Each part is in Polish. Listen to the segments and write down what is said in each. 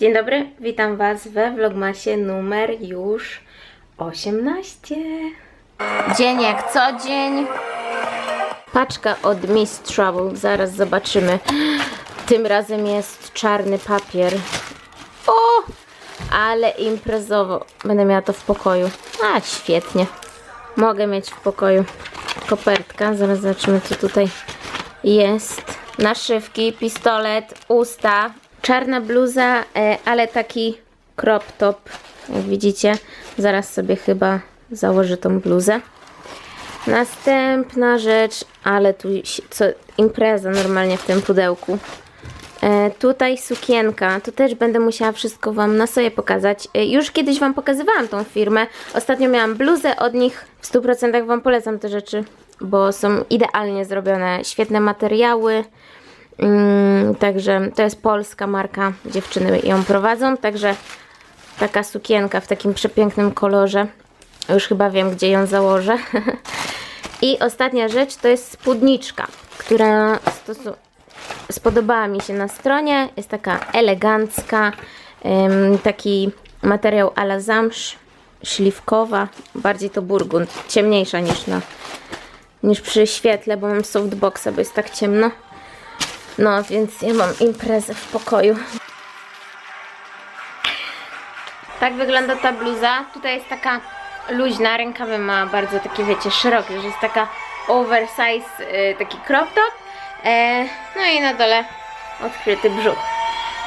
Dzień dobry, witam Was we vlogmasie numer już 18. Dzień jak co dzień. Paczka od Miss Trouble, zaraz zobaczymy. Tym razem jest czarny papier. O, ale imprezowo. Będę miała to w pokoju. A, świetnie. Mogę mieć w pokoju kopertka. Zaraz zobaczymy, co tutaj jest. Naszywki, pistolet, usta, czarna bluza, e, ale taki crop top, jak widzicie. Zaraz sobie chyba założę tą bluzę. Następna rzecz, ale tu co, impreza normalnie w tym pudełku. E, tutaj sukienka, tu też będę musiała wszystko Wam na sobie pokazać. E, już kiedyś Wam pokazywałam tą firmę. Ostatnio miałam bluzę od nich. W 100% Wam polecam te rzeczy, bo są idealnie zrobione. Świetne materiały. Mm, także to jest polska marka. Dziewczyny ją prowadzą. Także taka sukienka w takim przepięknym kolorze. Już chyba wiem, gdzie ją założę. I ostatnia rzecz to jest spódniczka, która spodobała mi się na stronie. Jest taka elegancka, taki materiał ala zamsz, śliwkowa, bardziej to burgund, ciemniejsza niż na niż przy świetle, bo mam softboxa, bo jest tak ciemno. No, więc ja mam imprezę w pokoju. Tak wygląda ta bluza. Tutaj jest taka luźna, rękawy ma bardzo takie, wiecie, szerokie, że jest taka oversize, y, taki crop top. E, no i na dole odkryty brzuch.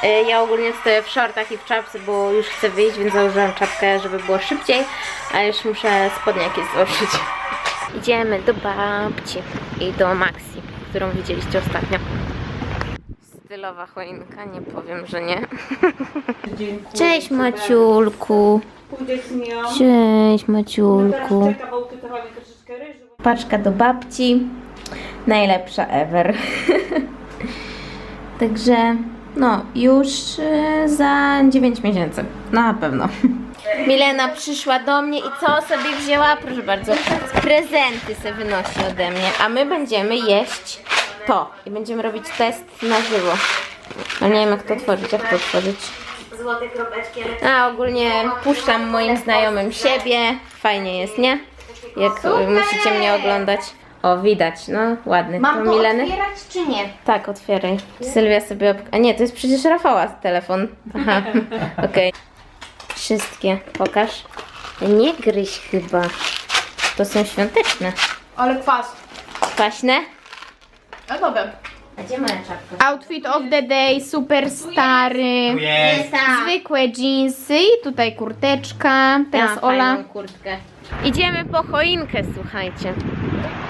E, ja ogólnie stoję w shortach i w czapce, bo już chcę wyjść, więc założyłam czapkę, żeby było szybciej, a już muszę spodnie jakieś założyć. Idziemy do babci i do Maxi, którą widzieliście ostatnio. Stylowa choinka, nie powiem, że nie. Dziękuję. Cześć Maciulku. Cześć Teraz Maciulku. Paczka do babci. Najlepsza ever. Także no, już y, za 9 miesięcy. Na pewno. Milena przyszła do mnie i co sobie wzięła? Proszę bardzo, prezenty sobie wynosi ode mnie, a my będziemy jeść to i będziemy robić test na żywo. Ale nie wiem jak to otworzyć, jak to otworzyć. A ogólnie puszczam moim znajomym siebie. Fajnie jest, nie? Jak musicie mnie oglądać. O, widać, no ładny. Mam to Mileny? otwierać czy nie? Tak, otwieraj. Sylwia sobie. Ob... A nie, to jest przecież Rafała telefon. Aha, okej. Wszystkie, pokaż. Nie gryź chyba. To są świąteczne. Ale kwas. Kwaśne? No dobra. A gdzie moja czapka? Outfit of the day, super stary. Jest tak. Zwykłe jeansy i tutaj kurteczka. Teraz Ja, Ola. fajną kurtkę. Idziemy po choinkę, słuchajcie.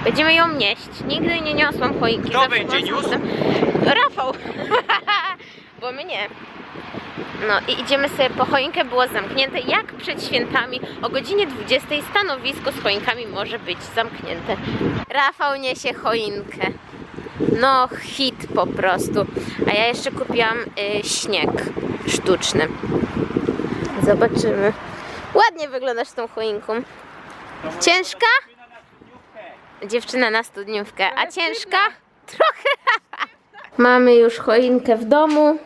Będziemy ją nieść. Nigdy nie niosłam choinki. Kto Zawsze będzie niósł? Rafał. Bo my nie. No i idziemy sobie po choinkę, było zamknięte. Jak przed świętami o godzinie 20 stanowisko z choinkami może być zamknięte. Rafał niesie choinkę. No hit po prostu. A ja jeszcze kupiłam y, śnieg sztuczny. Zobaczymy. Ładnie wyglądasz tą choinką. Ciężka? Dziewczyna na studniówkę. A ciężka? Trochę. Mamy już choinkę w domu.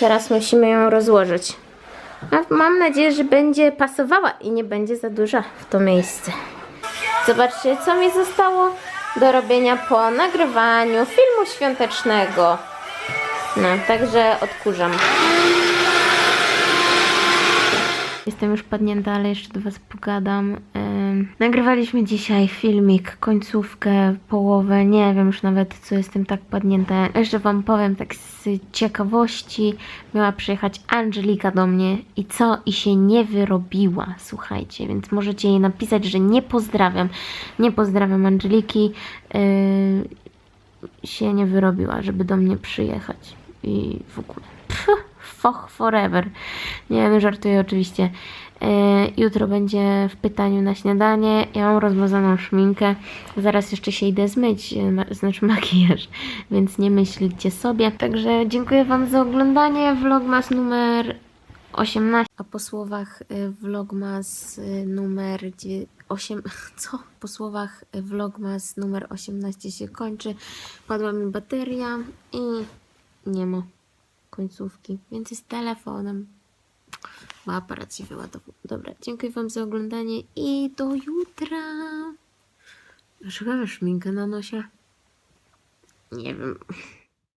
Teraz musimy ją rozłożyć. Mam nadzieję, że będzie pasowała i nie będzie za duża w to miejsce. Zobaczcie, co mi zostało do robienia po nagrywaniu filmu świątecznego. No, także odkurzam. Jestem już padnięta, ale jeszcze do Was pogadam. Nagrywaliśmy dzisiaj filmik, końcówkę, połowę, nie wiem już nawet co jestem tak padnięta. Jeszcze Wam powiem tak z ciekawości, miała przyjechać Angelika do mnie i co? I się nie wyrobiła, słuchajcie, więc możecie jej napisać, że nie pozdrawiam. Nie pozdrawiam Angeliki. Yy, się nie wyrobiła, żeby do mnie przyjechać. I w ogóle. Foch forever. Nie wiem, żartuję oczywiście. E, jutro będzie w pytaniu na śniadanie. Ja mam rozmazaną szminkę. Zaraz jeszcze się idę zmyć, e, znaczy makijaż, więc nie myślcie sobie. Także dziękuję Wam za oglądanie. Vlogmas numer 18. A po słowach y, vlogmas numer 8, co? Po słowach vlogmas numer 18 się kończy. Padła mi bateria i nie ma. Końcówki, więc jest telefonem. Bo aparat się wyładował. Dobra, dziękuję Wam za oglądanie i do jutra. Dlaczego masz szminkę na nosie? Nie wiem.